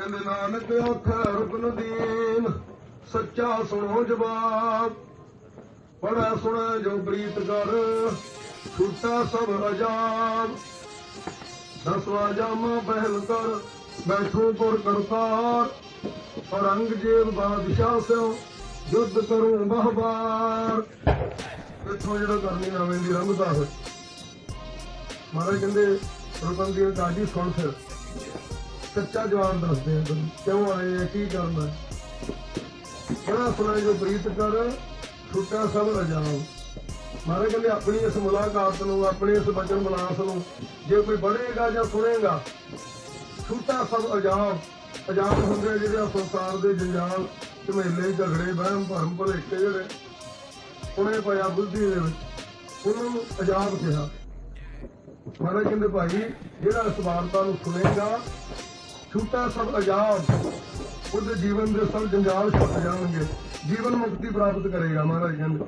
ਕਹਿੰਦੇ ਨਾਨਕ ਆਖੈ ਰੁਕਨ ਦੀਨ, ਸੱਚਾ ਸੁਣੋ ਜਵਾਬ। ਪੜੈ ਸੁਣੈ ਜੋ ਪ੍ਰੀਤ ਕਰ, ਛੂਟਾ ਸਭ ਅਜਾਬ। ਦਸਵਾ ਜਾਮਾ ਪਹਿਲ ਕਰ, ਬੈਠੋ ਪੁਰ ਕਰਤਾਰ। ਔਰੰਗਜ਼ੇਬ ਬਾਦਸ਼ਾਹ ਸਿਓ, ਯੁੱਧ ਕਰੂੰ ਬਹਬਾਰ। ਇਥੋਂ ਜਿਹੜਾ ਕਰਨੀ ਨਵੇਂ ਦੀ ਰੰਗਦਾ ਹੋਏ ਮਹਾਰਾਜ ਕਹਿੰਦੇ ਰੁਕਨ ਦੀ ਕਾਜੀ ਸੁਣ ਫਿਰ। ਸੱਚਾ ਜਵਾਬ ਦੱਸਦੇ ਆ ਤੈਨੂੰ। ਕਿਉਂ ਆਏ ਆ? ਕੀ ਕਰਨਾ ਬੜਾ ਸੁਣਾ ਜੋ ਪ੍ਰੀਤ ਕਰ, ਛੁੱਟਾ ਸਭ ਰਜਾਓ ਮਹਾਰਾਜ ਕਹਿੰਦੇ, ਆਪਣੀ ਇਸ ਮੁਲਾਕਾਤ ਨੂੰ, ਆਪਣੇ ਇਸ ਬਚਨ ਬਲਾਸ ਨੂੰ, ਜੇ ਕੋਈ ਪੜ੍ਹੇਗਾ ਜਾਂ ਸੁਣੇਗਾ, ਛੁੱਟਾ ਸਭ ਅਜਾਬ ਅਜਾਬ ਹੁੰਦੇ ਜਿਹੜੇ ਸੰਸਾਰ ਦੇ ਜੰਜਾਲ, ਝਮੇਲੇ, ਝਗੜੇ, ਵਹਿਮ, ਭਰਮ, ਭੁਲੇਖੇ ਜਿਹੜੇ ਉਹਨੇ ਪਿਆ ਬੁੱਧੀ ਦੇ ਵਿੱਚ, ਉਹਨਾਂ ਨੂੰ ਅਜਾਬ ਕਿਹਾ। ਮਹਾਰਾਜ ਕਹਿੰਦੇ, ਭਾਈ, ਜਿਹੜਾ ਇਸ ਵਾਰਤਾ ਨੂੰ ਸੁਣੇਗਾ ਛੂਟਾ ਸਭ ਅਜਾਬ ਉਹਦੇ ਜੀਵਨ ਦੇ ਸਭ ਜੰਜਾਲ ਛੁੱਟ ਜਾਣਗੇ। ਜੀਵਨ ਮੁਕਤੀ ਪ੍ਰਾਪਤ ਕਰੇਗਾ ਮਹਾਰਾਜ ਕਹਿੰਦੇ।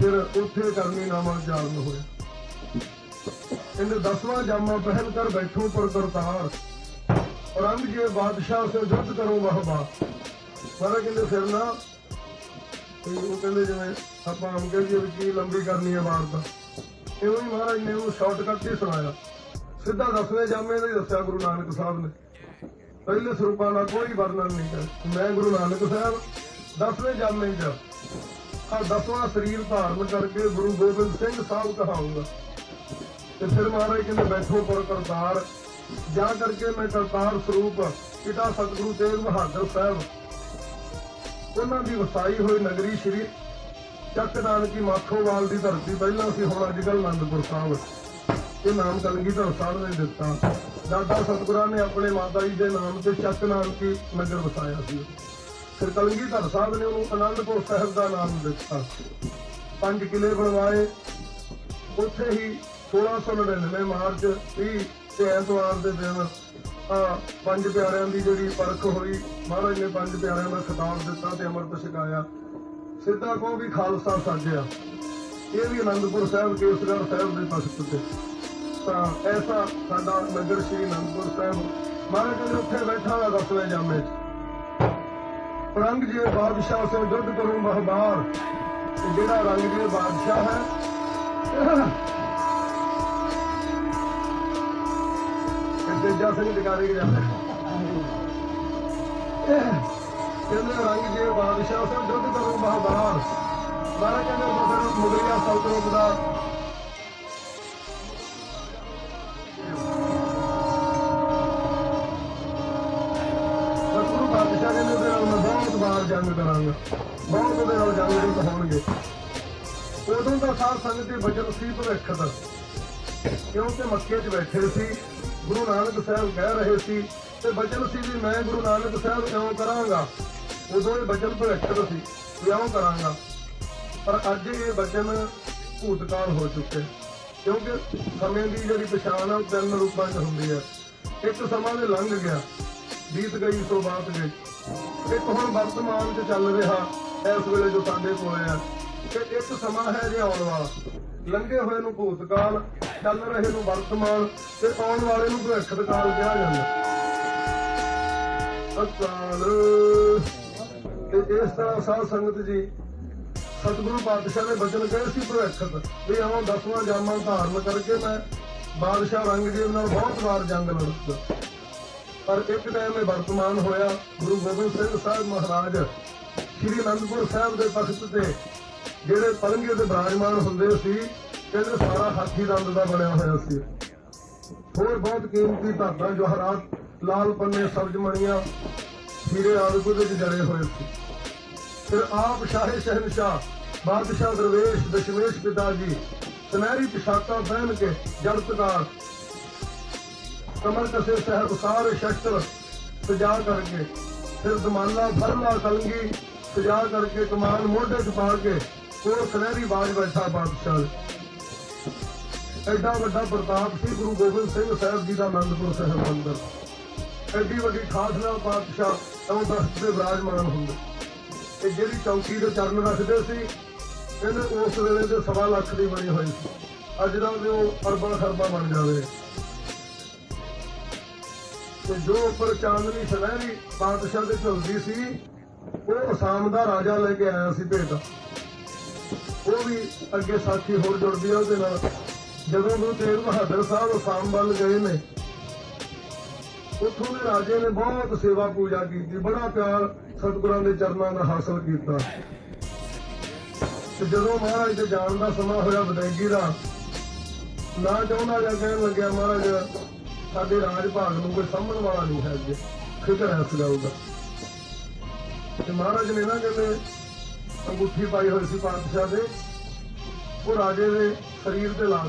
ਫਿਰ ਉੱਥੇ ਕਰਨੀ ਨਾਮਾ ਚਾਰਨ ਹੋਇਆ। ਇਹਨੇ ਦਸਵਾਂ ਜਾਮਾ ਪਹਿਲ ਕਰ ਬੈਠੋ ਪਰ ਕਰਤਾਰ। ਔਰੰਗਜ਼ੇਬ ਬਾਦਸ਼ਾਹ ਸੇ ਜੁੱਧ ਕਰੋ ਵਹਬਾ। ਮਹਾਰਾਜ ਕਹਿੰਦੇ ਫਿਰ ਨਾ। ਤੇ ਉਹ ਕਹਿੰਦੇ ਜਿਵੇਂ ਆਪਾਂ ਆਮ ਕਹੀਏ ਵੀ ਕੀ ਲੰਬੀ ਕਰਨੀ ਹੈ ਵਾਰਤਾ। ਇਉਂ ਹੀ ਮਹਾਰਾਜ ਨੇ ਉਹ ਸ਼ਾਰਟਕਟ ਹੀ ਸੁਣਾਇਆ। ਸਿੱਧਾ ਦਸਵੇਂ ਜਾਮੇ ਦਾ ਹੀ ਦੱਸਿਆ ਗੁਰੂ ਨਾਨਕ ਸਾਹਿਬ ਨੇ। ਪਹਿਲੇ ਸਰੂਪਾਂ ਦਾ ਕੋਈ ਵਰਣਨ ਨਹੀਂ ਕਰ ਮੈਂ ਗੁਰੂ ਨਾਨਕ ਸਾਹਿਬ ਦਸਵੇਂ ਜਾਮੇ ਚ ਆ ਦਸਵਾਂ ਸਰੀਰ ਧਾਰਨ ਕਰਕੇ ਗੁਰੂ ਗੋਬਿੰਦ ਸਿੰਘ ਸਾਹਿਬ ਕਹਾਉਂਗਾ ਤੇ ਫਿਰ ਮਹਾਰਾਜ ਕਹਿੰਦੇ, ਬੈਠੋ ਪਰ ਕਰਤਾਰ। ਜਾ ਕਰਕੇ ਮੈਂ ਕਰਤਾਰ ਸਰੂਪ, ਪਿਤਾ ਸਤਿਗੁਰੂ ਤੇਗ ਬਹਾਦਰ ਸਾਹਿਬ, ਉਹਨਾਂ ਦੀ ਵਸਾਈ ਹੋਈ ਨਗਰੀ ਸ਼੍ਰੀ ਚੱਕ ਨਾਨਕੀ ਮਾਖੋਵਾਲ ਦੀ ਧਰਤੀ। ਪਹਿਲਾਂ ਸੀ ਹੁਣ ਅੱਜ ਕੱਲ੍ਹ ਆਨੰਦਪੁਰ ਸਾਹਿਬ ਇਹ ਨਾਮ ਕਲਗੀਧਰ ਸਾਹਿਬ ਨੇ ਦਿੱਤਾ। ਦਾਦਾ ਸਤਿਗੁਰਾਂ ਨੇ ਆਪਣੇ ਮਾਤਾ ਜੀ ਦੇ ਨਾਮ ਤੇ ਚੱਕ ਨਾਨਕੀ ਨਗਰ ਵਸਾਇਆ ਸੀ। ਫਿਰ ਕਲਗੀਧਰ ਸਾਹਿਬ ਨੇ ਉਹਨੂੰ ਆਨੰਦਪੁਰ ਸਾਹਿਬ ਦਾ ਨਾਮ ਦਿੱਤਾ। ਪੰਜ ਕਿਲੇ ਬਣਵਾਏ। ਉੱਥੇ ਹੀ 1699 ਮਾਰਚ 30 ਤੇ ਐਤਵਾਰ ਦੇ ਦਿਨ ਪੰਜ ਪਿਆਰਿਆਂ ਦੀ ਜਿਹੜੀ ਪਰਖ ਹੋਈ। ਮਹਾਰਾਜ ਨੇ ਪੰਜ ਪਿਆਰਿਆਂ ਦਾ ਖਿਤਾਬ ਦਿੱਤਾ ਤੇ ਅੰਮ੍ਰਿਤ ਛਕਾਇਆ। ਸਿੱਧਾ ਕੋ ਵੀ ਖਾਲਸਾ ਸਾਜਿਆ। ਇਹ ਵੀ ਅਨੰਦਪੁਰ ਸਾਹਿਬ ਕੇਸਗੜ੍ਹ ਸਾਹਿਬ ਦੇ ਤਖਤ ਤੇ। ਤਾਂ ਐਸਾ ਸਾਡਾ ਨਗਰ ਸ਼੍ਰੀ ਅਨੰਦਪੁਰ ਸਾਹਿਬ। ਮਹਾਰਾਜ ਕਹਿੰਦੇ ਉੱਥੇ ਬੈਠਾ ਹੋਇਆ ਦਸਵੇਂ ਜਾਮੇ 'ਚ। ਔਰੰਗਜ਼ੇਬ ਬਾਦਸ਼ਾਹ ਸੇ ਜੁੱਧ ਕਰੂੰ ਬਹਬਾਰ ਤੇ ਜਿਹੜਾ ਔਰੰਗਜ਼ੇਬ ਬਾਦਸ਼ਾਹ ਹੈ। ਤੇ ਤੇਜਾ ਸਿੰਘ ਟਿਕਾਰੇ ਜਾਂਦਾ ਕਹਿੰਦੇ ਰੰਗ ਜੇ ਬਾਦਸ਼ਾਹ ਸੇ ਜੁੱਧ ਕਰੂੰ ਬਹਬਾਰ ਮਹਾਰਾਜ ਕਹਿੰਦੇ ਫਿਰ ਮੁਗਲਿਆ ਸਲਤਨਤ ਦਾ ਕਹਿੰਦੇ ਉਹਦੇ ਨਾਲ ਮੈਂ ਬਹੁਤ ਵਾਰ ਜੰਗ ਕਰਾਂਗਾ। ਬਹੁਤ ਉਹਦੇ ਨਾਲ ਜੰਗ ਰੁੱਤ ਹੋਣਗੇ। ਉਦੋਂ ਦਾ ਸਾਧ ਸੰਗਤ ਦੇ ਵਜਨ ਸੀ ਭਵਿੱਖ ਦਾ ਕਿਉਂਕਿ ਮੱਕੇ 'ਚ ਬੈਠੇ ਸੀ, ਗੁਰੂ ਨਾਨਕ ਸਾਹਿਬ ਕਹਿ ਰਹੇ ਸੀ, ਤੇ ਬਚਨ ਸੀ ਵੀ ਮੈਂ ਗੁਰੂ ਨਾਨਕ ਸਾਹਿਬ ਕਿਉਂ ਕਰਾਂਗਾ। ਉਦੋਂ ਇਹ ਬਚਨ ਭਵਿੱਖ ਦਾ ਸੀ ਵੀ ਕਰਾਂਗਾ। ਪਰ ਅੱਜ ਇਹ ਬਚਨ ਭੂਤਕਾਲ ਹੋ ਚੁੱਕੇ। ਕਿਉਂਕਿ ਸਮੇਂ ਦੀ ਜਿਹੜੀ ਪਛਾਣ ਆ, ਉਹ ਤਿੰਨ ਰੂਪਾਂ 'ਚ ਹੁੰਦੀ ਹੈ ਇੱਕ ਸਮਾਂ ਦੇ ਲੰਘ ਗਿਆ। ਬੀਤ ਗਈ ਸੋ ਬਾਤ ਗਈ। ਹੁਣ ਵਰਤਮਾਨ 'ਚ ਚੱਲ ਰਿਹਾ ਇਸ ਵੇਲੇ ਜੋ ਸਾਡੇ ਕੋਲੇ ਆ। ਤੇ ਇੱਕ ਸਮਾਂ ਹੈ ਜੇ ਆਉਣ ਵਾਲਾ। ਲੰਘੇ ਹੋਏ ਨੂੰ ਭੂਤਕਾਲ, ਚੱਲ ਰਹੇ ਨੂੰ ਵਰਤਮਾਨ ਤੇ ਆਉਣ ਵਾਲੇ ਨੂੰ ਭਵਿੱਖਤ ਕਿਹਾ ਜਾਂਦਾ। ਅਕਾਲ। ਤੇ ਇਸ ਤਰ੍ਹਾਂ ਸਾਧ ਸੰਗਤ ਜੀ, ਸਤਿਗੁਰੂ ਪਾਤਸ਼ਾਹ ਨੇ ਬਚਨ ਕਹੇ ਸੀ ਭਵਿੱਖਤ ਵੀ ਆਉਂ ਦਸਵਾਂ ਜਾਮਾਂ ਧਾਰਨ ਕਰਕੇ ਮੈਂ ਬਾਦਸ਼ਾਹ ਰੰਗਜੀਤ ਨਾਲ ਬਹੁਤ ਵਾਰ ਜੰਗ ਲੜਦਾ। ਪਰ ਇੱਕ ਟਾਈਮ ਇਹ ਵਰਤਮਾਨ ਹੋਇਆ ਗੁਰੂ ਗੋਬਿੰਦ ਸਿੰਘ ਸਾਹਿਬ ਮਹਾਰਾਜ, ਸ੍ਰੀ ਅਨੰਦਪੁਰ ਸਾਹਿਬ ਦੇ ਤਖਤ ਤੇ, ਜਿਹੜੇ ਪਲੰਗੇ ਤੇ ਬਿਰਾਜਮਾਨ ਹੁੰਦੇ ਸੀ, ਕਹਿੰਦੇ ਸਾਰਾ ਹਾਥੀ ਦੰਦ ਦਾ ਬਣਿਆ ਹੋਇਆ ਸੀ। ਹੋਰ ਬਹੁਤ ਕੀਮਤੀ ਧਾਤਾਂ, ਜਵਾਹਰਾਤ ਲਾਲ ਪੰਨੇ ਸਬਜ਼ ਮਣੀਆਂ ਹੀਰੇ ਆਦਿ ਕੁਝ ਜੜੇ ਹੋਏ ਸੀ। ਫਿਰ ਆਪ ਸ਼ਾਹੇ ਸ਼ਹਿਨਸ਼ਾਹ, ਬਾਦਸ਼ਾਹ ਦਰਵੇਸ਼, ਦਸ਼ਮੇਸ਼ ਪਿਤਾ ਜੀ, ਸੁਨਹਿਰੀ ਪਿਸ਼ਾਕਾ ਪਹਿਨ ਕੇ ਜੜਤਦਾਰ ਕਮਰ ਕਸੇ ਸਹਿਬ ਸਾਰੇ ਸ਼ਸਤਰ ਸਜਾ ਕਰਕੇ, ਫਿਰ ਦਮਾਲਾ ਫਰਲਾ ਕਲਗੀ ਸਜਾ ਕਰਕੇ, ਕਮਾਨ ਮੋਢੇ 'ਚ ਪਾ ਕੇ ਕੋਲ ਸੁਨਹਿਰੀ ਬਾਜ ਬੈਠਾ ਬਾਦਸ਼ਾਹ ਐਡਾ ਵੱਡਾ ਪ੍ਰਤਾਪ ਸੀ ਗੁਰੂ ਗੋਬਿੰਦ ਸਿੰਘ ਸਾਹਿਬ ਜੀ ਦਾ ਆਨੰਦਪੁਰ ਸਾਹਿਬ ਅੰਦਰ ਐਡੀ ਵੱਡੀ ਖਾਸ ਨਾਲ ਬਾਦਸ਼ਾਹ ਉਹ ਦਸਤ ਦੇ ਵਿਰਾਜਮਾਨ ਹੁੰਦੇ। ਤੇ ਜਿਹੜੀ ਚੌਕੀ ਦੇ ਚਰਨ ਰੱਖਦੇ ਸੀ ਕਹਿੰਦੇ ਉਸ ਵੇਲੇ ਦੇ ਸਵਾ ਲੱਖ ਦੀ ਬਣੀ ਹੋਈ ਸੀ। ਅੱਜ ਦਾ ਵੀ ਉਹ ਅਰਬਾਂ ਖਰਬਾਂ ਬਣ ਜਾਵੇ। ਤੇ ਜੋ ਉੱਪਰ ਚਾਂਦਨੀ ਸੁਨਹਿਰੀ ਪਾਤਸ਼ਾਹ ਦੇ ਝੁਲਦੀ ਸੀ, ਉਹ ਅਸਾਮ ਦਾ ਰਾਜਾ ਲੈ ਕੇ ਆਇਆ ਸੀ ਭੇਟ। ਉਹ ਵੀ ਅੱਗੇ ਸਾਥੀ ਹੋਰ ਜੁੜਦੀ ਆ ਉਹਦੇ ਨਾਲ। ਜਦੋਂ ਗੁਰੂ ਤੇਗ ਬਹਾਦਰ ਸਾਹਿਬ ਅਸਾਮ ਵੱਲ ਗਏ ਨੇ, ਉੱਥੋਂ ਦੇ ਰਾਜੇ ਨੇ ਬਹੁਤ ਸੇਵਾ ਪੂਜਾ ਕੀਤੀ, ਬੜਾ ਪਿਆਰ ਸਤਿਗੁਰਾਂ ਦੇ ਚਰਨਾਂ ਦਾ ਹਾਸਲ ਕੀਤਾ। ਤੇ ਜਦੋਂ ਮਹਾਰਾਜ ਦੇ ਜਾਣ ਦਾ ਸਮਾਂ ਹੋਇਆ ਵਿਦਾਇਗੀ ਦਾ, ਨਾ ਚਾਹੁੰਦਾ ਜਾਂ ਕਹਿਣ ਲੱਗਿਆ, ਮਹਾਰਾਜ ਸਾਡੇ ਰਾਜ ਭਾਗ ਨੂੰ ਕੋਈ ਸਾਂਭਣ ਵਾਲਾ ਨਹੀਂ ਹੈ ਅੱਗੇ ਫਿਕਰ ਹੈ ਇਸ ਗੱਲ ਦਾ। ਤੇ ਮਹਾਰਾਜ ਨੇ ਨਾ ਕਹਿੰਦੇ, ਅੰਗੂਠੀ ਪਾਈ ਹੋਈ ਸੀ ਪਾਤਸ਼ਾਹ ਦੇ। ਉਹ ਰਾਜੇ ਦੇ ਸਰੀਰ ਤੇ ਲਾ